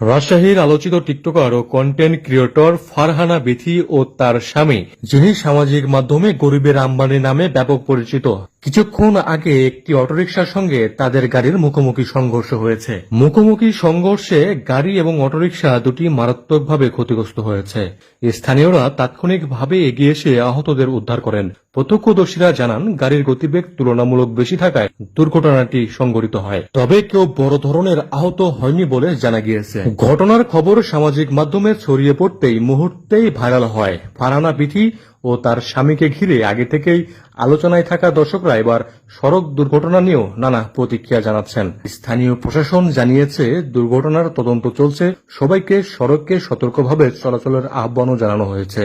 রাজশাহীর আলোচিত টিকটকার ও কন্টেন্ট ক্রিয়েটর ফারহানা বিথি ও তার স্বামী, যিনি সামাজিক মাধ্যমে গরিবের আম্বানি নামে ব্যাপক পরিচিত। কিছুক্ষণ আগে একটি অটোরিকশার সঙ্গে তাদের গাড়ির মুখোমুখি সংঘর্ষ হয়েছে। মুখোমুখি সংঘর্ষে গাড়ি এবং অটোরিকশা দুটি মারাত্মকভাবে ক্ষতিগ্রস্ত হয়েছে। স্থানীয়রা তাৎক্ষণিকভাবে এগিয়ে এসে আহতদের উদ্ধার করেন। প্রত্যক্ষদর্শীরা জানান, গাড়ির গতিবেগ তুলনামূলক বেশি থাকায় দুর্ঘটনাটি সংঘটিত হয়। তবে কেউ বড় ধরনের আহত হয়নি বলে জানা গিয়েছে। ঘটনার খবর সামাজিক মাধ্যমে ছড়িয়ে পড়তেই মুহূর্তেই ভাইরাল হয়। ফারানা পিঠি ও তার স্বামীকে ঘিরে আগে থেকেই আলোচনায় থাকা দর্শকরা এবার সড়ক দুর্ঘটনা নিয়েও নানা প্রতিক্রিয়া জানাচ্ছেন স্থানীয় প্রশাসন জানিয়েছে দুর্ঘটনার তদন্ত চলছে সবাইকে সড়ককে সতর্কভাবে চলাচলের আহ্বানও জানানো হয়েছে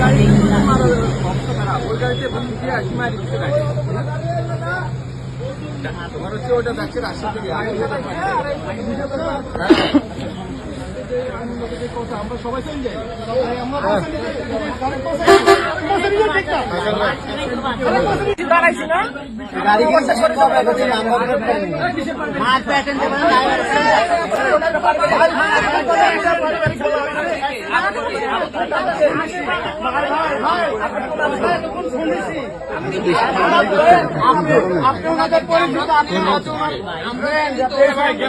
গাড়ি কিন্তু সরতে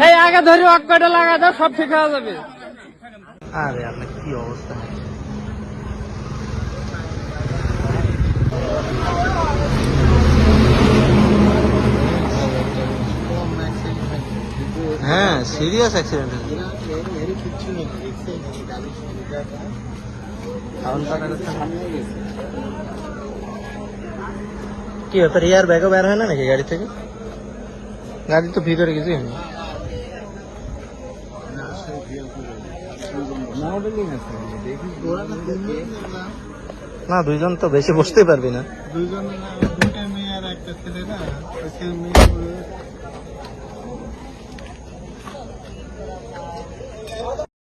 এই আগে ধরে অক্কাটা লাগা দাও সব ঠিক হয়ে যাবে। আরে, আপনার কি অবস্থা? হ্যাঁ সিরিয়াস অ্যাক্সিডেন্ট কি ব্যাপার ইয়ার ব্যাগও বের হয় না নাকি গাড়ি থেকে? গাড়ি তো ভিতরে কিছুই হয়নি না দুইজন তো বেশি বসতে পারবি না। দুইজন একটা ছেলে না